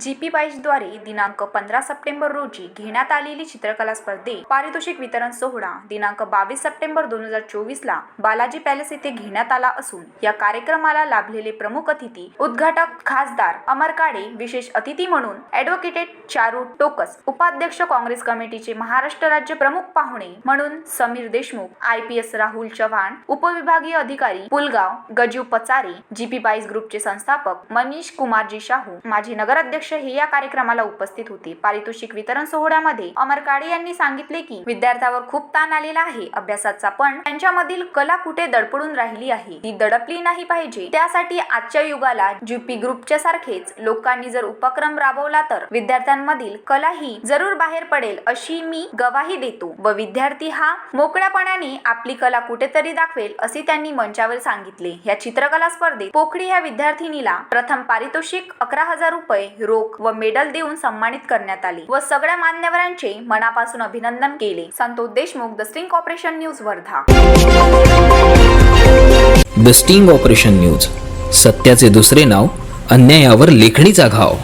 GP बाईजद्वारे दिनांक पंधरा September रोजी घेण्यात आलेली चित्रकला स्पर्धेत पारितोषिक वितरण सोहळा दिनांक बावीस सप्टेंबर दोन हजार चोवीस ला बालाजी पॅलेस येथे घेण्यात आला असून या कार्यक्रमाला लाभलेले प्रमुख अतिथी उद्घाटक खासदार अमर काळे विशेष अतिथी म्हणून ॲडव्होकेटेट चारू टोकस उपाध्यक्ष काँग्रेस कमिटीचे महाराष्ट्र राज्य प्रमुख पाहुणे म्हणून Sameer Deshmukh I P S Rahul Chavan उपविभागीय अधिकारी पुलगाव गजू पचारे जीपी बाईस ग्रुपचे संस्थापक मनीष कुमारजी शाहू माजी नगराध्यक्ष हे या कार्यक्रमाला उपस्थित होते. पारितोषिक वितरण सोहळ्यामध्ये अमर काळे यांनी सांगितले की विद्यार्थ्यावर खूप ताण आलेला आहे. अभ्यासाचा पण त्यांच्यामधील कला कुठे दडपडून राहिली आहे? ती दडपली नाही पाहिजे. त्यासाठी आजच्या युगाला जीपी ग्रुपच्या सारखेच लोकांनी जर उपक्रम राबवला तर विद्यार्थ्यांमधील कला ही जरूर बाहेर पडेल अशी मी गवाही देतो. व विद्यार्थी हा मोकळ्यापणाने आपली कला कुठेतरी दाखवेल असे त्यांनी मंचावर सांगितले. या चित्रकला स्पर्धेत पोखरी या विद्यार्थिनीला प्रथम पारितोषिक अकरा हजार रुपये रोख व मेडल देऊन सन्मानित करण्यात आले व सगळ्या मान्यवरांचे मनापासून अभिनंदन केले. Santosh Deshmukh the sting operation news Wardha. The sting operation news सत्याचे दुसरे नाव अन्यायावर लेखणीचा घाव.